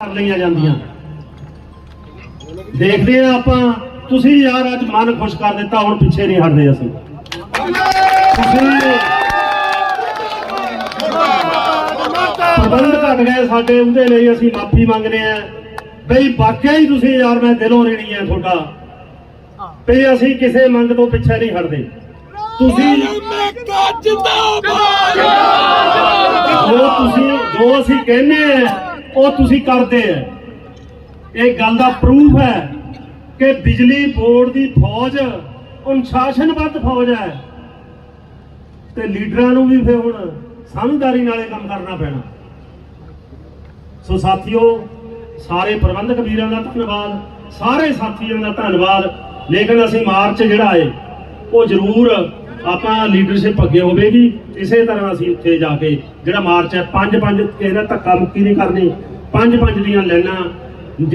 ਕਰ ਲਈਆਂ ਜਾਂਦੀਆਂ। ਦੇਖਦੇ ਆ ਆਪਾਂ, ਤੁਸੀਂ ਯਾਰ ਅੱਜ ਮਨ ਖੁਸ਼ ਕਰ ਦਿੱਤਾ, ਹੁਣ ਪਿੱਛੇ ਨਹੀਂ ਹਟਦੇ ਅਸੀਂ। ਪ੍ਰਬੰਧ ਘਟ ਗਏ ਸਾਡੇ, ਉਹਦੇ ਲਈ ਅਸੀਂ ਮਾਫੀ ਮੰਗਦੇ ਆ ਬਈ, ਵਾਕਿਆ ਹੀ ਤੁਸੀਂ ਯਾਰ, ਮੈਂ ਦਿਲੋਂ ਰੇਣੀ ਆ ਤੁਹਾਡਾ। ਵੀ ਅਸੀਂ ਕਿਸੇ ਮੰਗ ਤੋਂ ਪਿੱਛੇ ਨਹੀਂ ਹਟਦੇ। ਤੁਸੀਂ ਜੋ ਤੁਸੀਂ ਜੋ ਅਸੀਂ ਕਹਿੰਦੇ ਆ ਉਹ ਤੁਸੀਂ ਕਰਦੇ ਆ। ਇਹ ਗੱਲ ਦਾ ਪ੍ਰੂਫ ਹੈ ਕਿ ਬਿਜਲੀ ਬੋਰਡ ਦੀ ਫੌਜ ਅਨੁਸ਼ਾਸਨਬੱਧ ਫੌਜ ਹੈ। ਤੇ ਲੀਡਰਾਂ ਨੂੰ ਵੀ ਫਿਰ ਹੁਣ ਸਮਝਦਾਰੀ ਨਾਲੇ ਕੰਮ ਕਰਨਾ ਪੈਣਾ। ਸੋ ਸਾਥੀਓ, ਸਾਰੇ ਪ੍ਰਬੰਧਕ ਵੀਰਾਂ ਦਾ ਧੰਨਵਾਦ, ਸਾਰੇ ਸਾਥੀਆਂ ਦਾ ਧੰਨਵਾਦ। ਲੇਕਿਨ ਅਸੀਂ ਮਾਰਚ ਜਿਹੜਾ ਏ ਉਹ ਜ਼ਰੂਰ ਆਪਾਂ ਲੀਡਰਸ਼ਿਪ ਅੱਗੇ ਹੋਵੇਗੀ, ਇਸੇ ਤਰ੍ਹਾਂ ਅਸੀਂ ਉੱਥੇ ਜਾ ਕੇ ਜਿਹੜਾ ਮਾਰਚ ਹੈ ਪੰਜ ਪੰਜ ਕਿਸੇ ਦਾ ਧੱਕਾ ਮੁੱਕੀ ਨਹੀਂ ਕਰਨੀ। ਪੰਜ ਪੰਜ ਦੀਆਂ ਲਾਈਨਾਂ